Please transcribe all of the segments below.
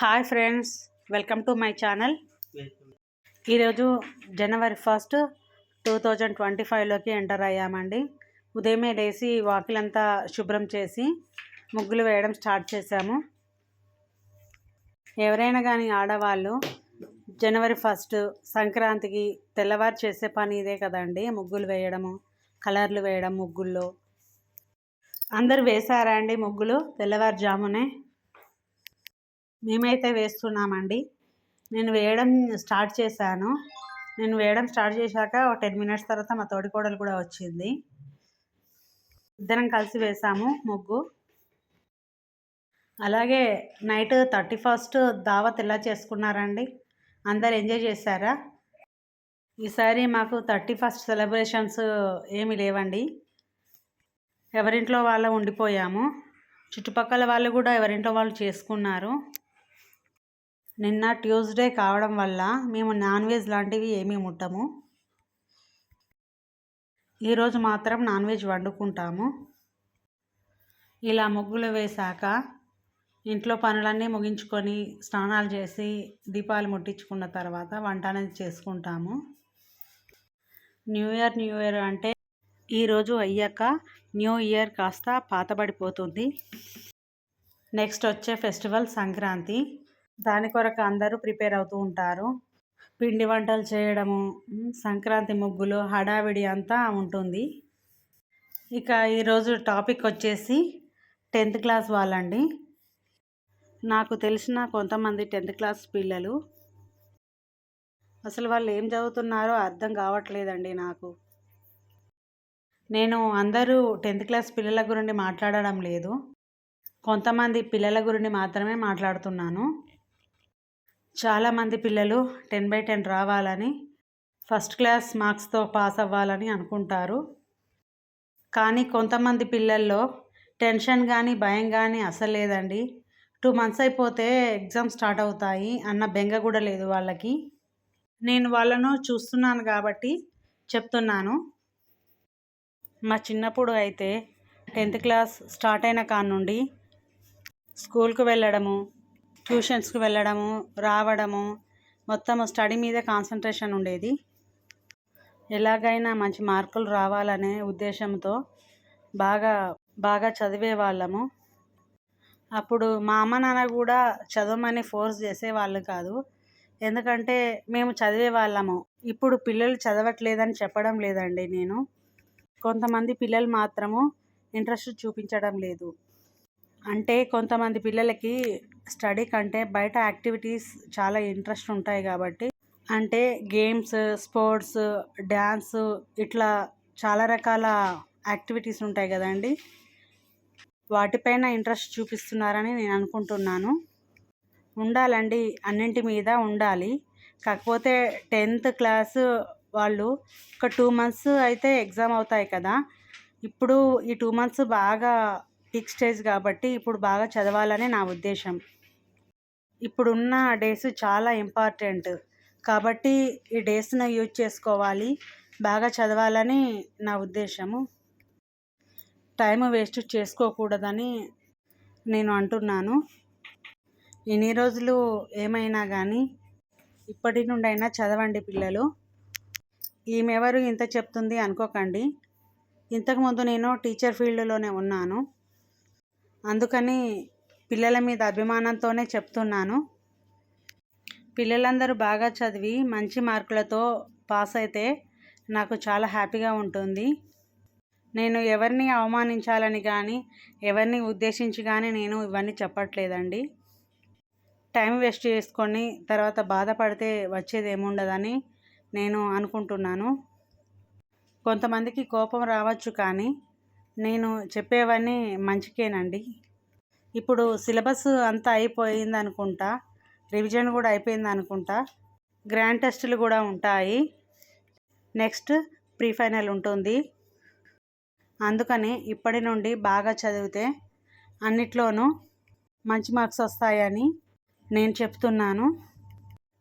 Hi friends welcome to my channel. ఈరోజు January first two thousand twenty ఫైవ్లోకి enter అయ్యామండి. ఉదయమే లేసి వాకిలంతా శుభ్రం చేసి ముగ్గులు వేయడం స్టార్ట్ చేశాము. ఎవరైనా కానీ ఆడవాళ్ళు జనవరి ఫస్ట్ సంక్రాంతికి తెల్లవారు చేసే పని ఇదే కదండి. ముగ్గులు వేయడము కలర్లు వేయడం ముగ్గుల్లో. అందరు వేశారా అండి ముగ్గులు తెల్లవారుజామునే? మేమైతే వేస్తున్నామండి. నేను వేయడం స్టార్ట్ చేశాను. నేను వేయడం స్టార్ట్ చేశాక ఒక టెన్ మినిట్స్ తర్వాత మా తోడికోడలు కూడా వచ్చింది. ఇద్దరం కలిసి వేసాము ముగ్గు. అలాగే నైట్ థర్టీ ఫస్ట్ దావత్ ఎలా చేసుకున్నారండి? అందరు ఎంజాయ్ చేశారా? ఈసారి మాకు థర్టీ ఫస్ట్ సెలబ్రేషన్స్ ఏమి లేవండి. ఎవరింట్లో వాళ్ళు ఉండిపోయాము. చుట్టుపక్కల వాళ్ళు కూడా ఎవరింట్లో వాళ్ళు చేసుకున్నారు. నిన్న ట్యూస్డే కావడం వల్ల మేము నాన్ వెజ్ లాంటివి ఏమీ ముట్టము. ఈరోజు మాత్రం నాన్ వెజ్ వండుకుంటాము. ఇలా ముగ్గులు వేశాక ఇంట్లో పనులన్నీ ముగించుకొని స్నానాలు చేసి దీపాలు ముట్టించుకున్న తర్వాత వంట అనేది చేసుకుంటాము. న్యూ ఇయర్ న్యూ ఇయర్ అంటే ఈరోజు అయ్యాక న్యూ ఇయర్ కాస్త పాతబడిపోతుంది. నెక్స్ట్ వచ్చే ఫెస్టివల్ సంక్రాంతి. దాని కొరకు అందరూ ప్రిపేర్ అవుతూ ఉంటారు. పిండి వంటలు చేయడము సంక్రాంతి ముగ్గులు హడావిడి అంతా ఉంటుంది. ఇక ఈరోజు టాపిక్ వచ్చేసి టెన్త్ క్లాస్ వాళ్ళండి. నాకు తెలిసిన కొంతమంది టెన్త్ క్లాస్ పిల్లలు. అసలు వాళ్ళు ఏం చదువుతున్నారో అర్థం కావట్లేదండి నాకు. నేను అందరూ టెన్త్ క్లాస్ పిల్లల గురించి మాట్లాడడం లేదు. కొంతమంది పిల్లల గురించి మాత్రమే మాట్లాడుతున్నాను. చాలామంది పిల్లలు టెన్ బై టెన్ రావాలని ఫస్ట్ క్లాస్ మార్క్స్తో పాస్ అవ్వాలని అనుకుంటారు. కానీ కొంతమంది పిల్లల్లో టెన్షన్ కానీ భయం కానీ అసలు లేదండి. టూ మంత్స్ అయిపోతే ఎగ్జామ్ స్టార్ట్ అవుతాయి అన్న బెంగ కూడా లేదు వాళ్ళకి. నేను వాళ్ళను చూస్తున్నాను కాబట్టి చెప్తున్నాను. మా చిన్నప్పుడు అయితే టెన్త్ క్లాస్ స్టార్ట్ అయిన కాడ నుండి స్కూల్కి వెళ్ళడము ట్యూషన్స్కి వెళ్ళడము రావడము మొత్తం స్టడీ మీద కాన్సన్ట్రేషన్ ఉండేది. ఎలాగైనా మంచి మార్కులు రావాలనే ఉద్దేశంతో బాగా బాగా చదివే వాళ్ళము. అప్పుడు మా అమ్మ నాన్న కూడా చదవమని ఫోర్స్ చేసేవాళ్ళు కాదు. ఎందుకంటే మేము చదివే వాళ్ళము. ఇప్పుడు పిల్లలు చదవట్లేదని చెప్పడం లేదండి నేను. కొంతమంది పిల్లలు మాత్రము ఇంట్రెస్ట్ చూపించడం లేదు. అంటే కొంతమంది పిల్లలకి స్టడీ కంటే బయట యాక్టివిటీస్ చాలా ఇంట్రెస్ట్ ఉంటాయి కాబట్టి. అంటే గేమ్స్ స్పోర్ట్స్ డ్యాన్స్ ఇట్లా చాలా రకాల యాక్టివిటీస్ ఉంటాయి కదండి. వాటిపైన ఇంట్రెస్ట్ చూపిస్తున్నారని నేను అనుకుంటున్నాను. ఉండాలండి అన్నింటి మీద ఉండాలి. కాకపోతే టెన్త్ క్లాస్ వాళ్ళు ఒక టూ మంత్స్ అయితే ఎగ్జామ్ అవుతాయి కదా. ఇప్పుడు ఈ టూ మంత్స్ బాగా పిక్ స్టేజ్ కాబట్టి ఇప్పుడు బాగా చదవాలని నా ఉద్దేశం. ఇప్పుడున్న డేస్ చాలా ఇంపార్టెంట్ కాబట్టి ఈ డేస్ను యూజ్ చేసుకోవాలి. బాగా చదవాలని నా ఉద్దేశము. టైం వేస్ట్ చేసుకోకూడదని నేను అంటున్నాను. ఎన్ని రోజులు ఏమైనా కానీ ఇప్పటి నుండి అయినా చదవండి పిల్లలు. ఈమెవరు ఇంత చెప్తుంది అనుకోకండి. ఇంతకుముందు నేను టీచర్ ఫీల్డ్లోనే ఉన్నాను. అందుకని పిల్లల మీద అభిమానంతోనే చెప్తున్నాను. పిల్లలందరూ బాగా చదివి మంచి మార్కులతో పాస్ అయితే నాకు చాలా హ్యాపీగా ఉంటుంది. నేను ఎవరిని అవమానించాలని కానీ ఎవరిని ఉద్దేశించి కానీ నేను ఇవన్నీ చెప్పట్లేదండి. టైం వేస్ట్ చేసుకొని తర్వాత బాధపడితే వచ్చేది ఏముండదని నేను అనుకుంటున్నాను. కొంతమందికి కోపం రావచ్చు కానీ నేను చెప్పేవన్నీ మంచికేనండి. ఇప్పుడు సిలబస్ అంతా అయిపోయింది అనుకుంటా రివిజన్ కూడా అయిపోయింది అనుకుంటా గ్రాండ్ టెస్టులు కూడా ఉంటాయి. నెక్స్ట్ ప్రీ ఫైనల్ ఉంటుంది. అందుకని ఇప్పటి నుండి బాగా చదివితే అన్నిట్లోనూ మంచి మార్క్స్ వస్తాయని నేను చెప్తున్నాను.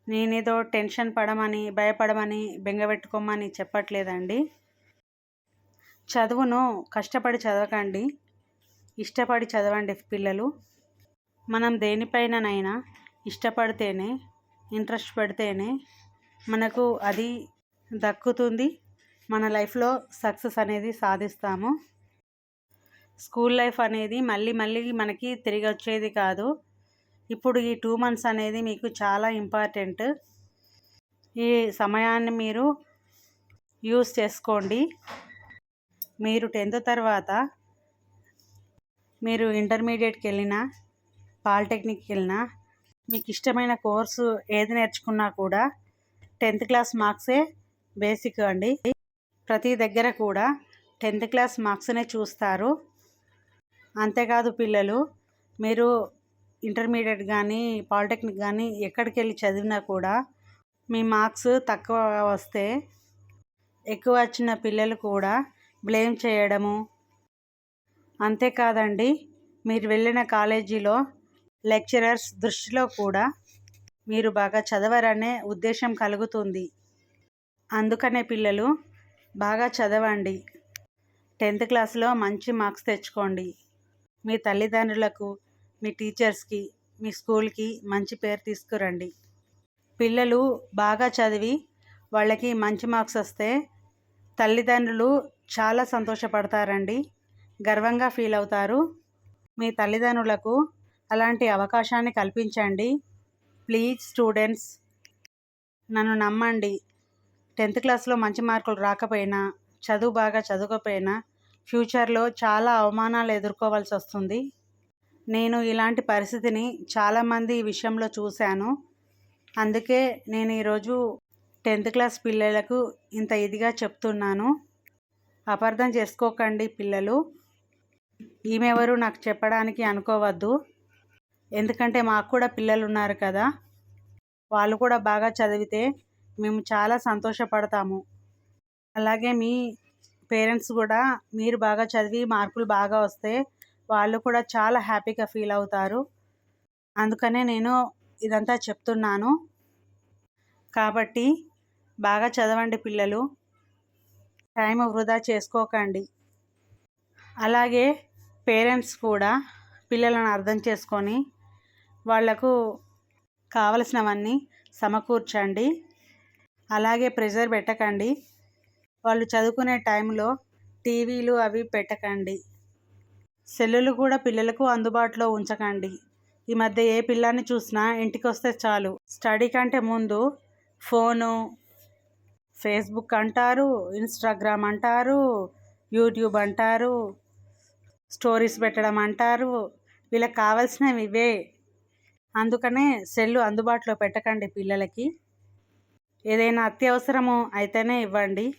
నేనేదో టెన్షన్ పడమని భయపడమని బెంగపెట్టుకోమని చెప్పట్లేదండి. చదువును కష్టపడి చదవకండి. ఇష్టపడి చదవండి పిల్లలు. మనం దేనిపైననైనా ఇష్టపడితేనే ఇంట్రెస్ట్ పెడితేనే మనకు అది దక్కుతుంది. మన లైఫ్లో సక్సెస్ అనేది సాధిస్తాము. స్కూల్ లైఫ్ అనేది మళ్ళీ మళ్ళీ మనకి తిరిగి వచ్చేది కాదు. ఇప్పుడు ఈ టూ మంత్స్ అనేది మీకు చాలా ఇంపార్టెంట్. ఈ సమయాన్ని మీరు యూస్ చేసుకోండి. మీరు టెన్త్ తర్వాత మీరు ఇంటర్మీడియట్కి వెళ్ళినా పాలిటెక్నిక్కి వెళ్ళినా మీకు ఇష్టమైన కోర్సు ఏది నేర్చుకున్నా కూడా టెన్త్ క్లాస్ మార్క్సే బేసిక్ అండి. ప్రతి దగ్గర కూడా టెన్త్ క్లాస్ మార్క్స్నే చూస్తారు. అంతేకాదు పిల్లలు మీరు ఇంటర్మీడియట్ కానీ పాలిటెక్నిక్ కానీ ఎక్కడికి వెళ్ళి చదివినా కూడా మీ మార్క్స్ తక్కువ వస్తే ఎక్కువ వచ్చిన పిల్లలు కూడా బ్లేమ్ చేయడము? అంతేకాదండి మీరు వెళ్ళిన కాలేజీలో లెక్చరర్స్ దృష్టిలో కూడా మీరు బాగా చదవరనే ఉద్దేశం కలుగుతుంది. అందుకనే పిల్లలు బాగా చదవండి. టెన్త్ క్లాస్లో మంచి మార్క్స్ తెచ్చుకోండి. మీ తల్లిదండ్రులకు మీ టీచర్స్కి మీ స్కూల్కి మంచి పేరు తీసుకురండి. పిల్లలు బాగా చదివి వాళ్ళకి మంచి మార్క్స్ వస్తే తల్లిదండ్రులు చాలా సంతోషపడతారండి. గర్వంగా ఫీల్ అవుతారు. మీ తల్లిదండ్రులకు అలాంటి అవకాశాన్ని కల్పించండి. ప్లీజ్ స్టూడెంట్స్ నన్ను నమ్మండి. టెన్త్ క్లాస్లో మంచి మార్కులు రాకపోయినా చదువు బాగా చదవకపోయినా ఫ్యూచర్లో చాలా అవమానాలు ఎదుర్కోవాల్సి వస్తుంది. నేను ఇలాంటి పరిస్థితిని చాలామంది విషయంలో చూశాను. అందుకే నేను ఈరోజు టెన్త్ క్లాస్ పిల్లలకు ఇంత ఇదిగా చెప్తున్నాను. అపార్థం చేసుకోకండి పిల్లలు. ఈమెవరు నాకు చెప్పడానికి అనుకోవద్దు. ఎందుకంటే మాకు కూడా పిల్లలు ఉన్నారు కదా. వాళ్ళు కూడా బాగా చదివితే మేము చాలా సంతోషపడతాము. అలాగే మీ పేరెంట్స్ కూడా మీరు బాగా చదివి మార్కులు బాగా వస్తే వాళ్ళు కూడా చాలా హ్యాపీగా ఫీల్ అవుతారు. అందుకనే నేను ఇదంతా చెప్తున్నాను. కాబట్టి బాగా చదవండి పిల్లలు. టైం వృధా చేసుకోకండి. అలాగే పేరెంట్స్ కూడా పిల్లలను అర్థం చేసుకొని వాళ్ళకు కావలసినవన్నీ సమకూర్చండి. అలాగే ప్రెజర్ పెట్టకండి. వాళ్ళు చదువుకునే టైంలో టీవీలు అవి పెట్టకండి. సెల్లులు కూడా పిల్లలకు అందుబాటులో ఉంచకండి. ఈ మధ్య ఏ పిల్లాన్ని చూసినా ఇంటికి వస్తే చాలు. స్టడీ కంటే ముందు ఫోను ఫేస్బుక్ అంటారు ఇన్స్టాగ్రామ్ అంటారు యూట్యూబ్ అంటారు స్టోరీస్ పెట్టడం అంటారు. వీళ్ళకి కావాల్సినవి ఇవే. అందుకనే సెల్లు అందుబాటులో పెట్టకండి పిల్లలకి. ఏదైనా అత్యవసరము అయితేనే ఇవ్వండి.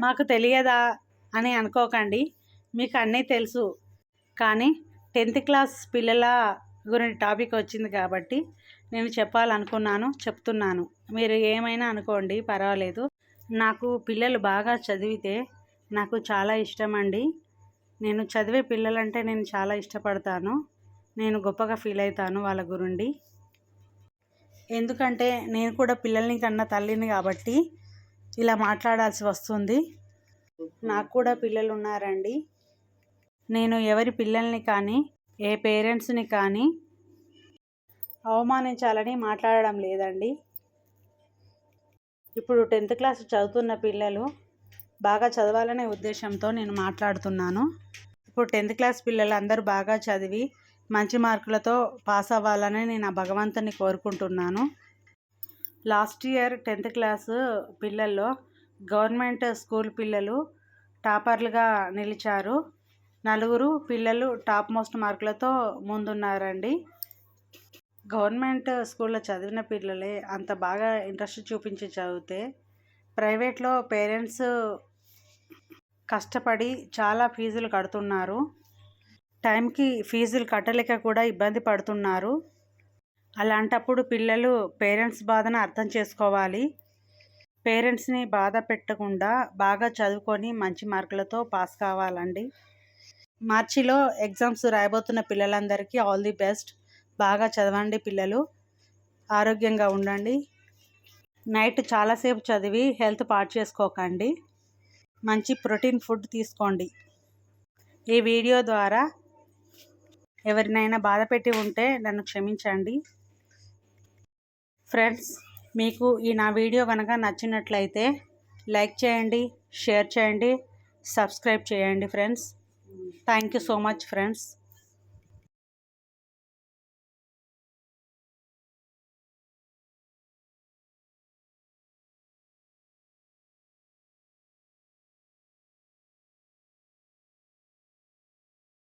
మాకు తెలియదా అని అనుకోకండి. మీకు అన్నీ తెలుసు. కానీ టెన్త్ క్లాస్ పిల్లల గురించి టాపిక్ వచ్చింది కాబట్టి నేను చెప్పాలనుకున్నాను చెప్తున్నాను. మీరు ఏమైనా అనుకోండి పర్వాలేదు. నాకు పిల్లలు బాగా చదివితే నాకు చాలా ఇష్టం అండి నేను చదివే పిల్లలంటే నేను చాలా ఇష్టపడతాను. నేను గొప్పగా ఫీల్ అవుతాను వాళ్ళ గురుండి. ఎందుకంటే నేను కూడా పిల్లల్ని కన్నా తల్లిని కాబట్టి ఇలా మాట్లాడాల్సి వస్తుంది. నాకు కూడా పిల్లలు ఉన్నారండి. నేను ఎవరి పిల్లల్ని కానీ ఏ పేరెంట్స్ని కానీ అవమానించాలని మాట్లాడడం లేదండి. ఇప్పుడు టెన్త్ క్లాస్ చదువుతున్న పిల్లలు బాగా చదవాలనే ఉద్దేశంతో నేను మాట్లాడుతున్నాను. ఇప్పుడు టెన్త్ క్లాస్ పిల్లలు అందరూ బాగా చదివి మంచి మార్కులతో పాస్ అవ్వాలని నేను ఆ భగవంతుని కోరుకుంటున్నాను. లాస్ట్ ఇయర్ టెన్త్ క్లాస్ పిల్లల్లో గవర్నమెంట్ స్కూల్ పిల్లలు టాపర్లుగా నిలిచారు. నలుగురు పిల్లలు టాప్ మోస్ట్ మార్కులతో ముందున్నారండి. గవర్నమెంట్ స్కూల్లో చదివిన పిల్లలే అంత బాగా ఇంట్రెస్ట్ చూపించి చదివితే ప్రైవేట్లో పేరెంట్స్ కష్టపడి చాలా ఫీజులు కడుతున్నారు. టైంకి ఫీజులు కట్టలేక కూడా ఇబ్బంది పడుతున్నారు. అలాంటప్పుడు పిల్లలు పేరెంట్స్ బాధను అర్థం చేసుకోవాలి. పేరెంట్స్ని బాధ పెట్టకుండా బాగా చదువుకొని మంచి మార్కులతో పాస్ కావాలండి. మార్చిలో ఎగ్జామ్స్ రాయబోతున్న పిల్లలందరికీ ఆల్ ది బెస్ట్. బాగా చదవండి పిల్లలు. ఆరోగ్యంగా ఉండండి. నైట్ చాలాసేపు చదివి హెల్త్ పాడు చేసుకోకండి. మంచి ప్రోటీన్ ఫుడ్ తీసుకోండి. ఈ వీడియో ద్వారా ఎవరినైనా బాధ పెట్టి ఉంటే నన్ను క్షమించండి. ఫ్రెండ్స్ మీకు ఈ నా వీడియో కనుక నచ్చినట్లయితే లైక్ చేయండి షేర్ చేయండి సబ్స్క్రైబ్ చేయండి friends. Thank you so much friends.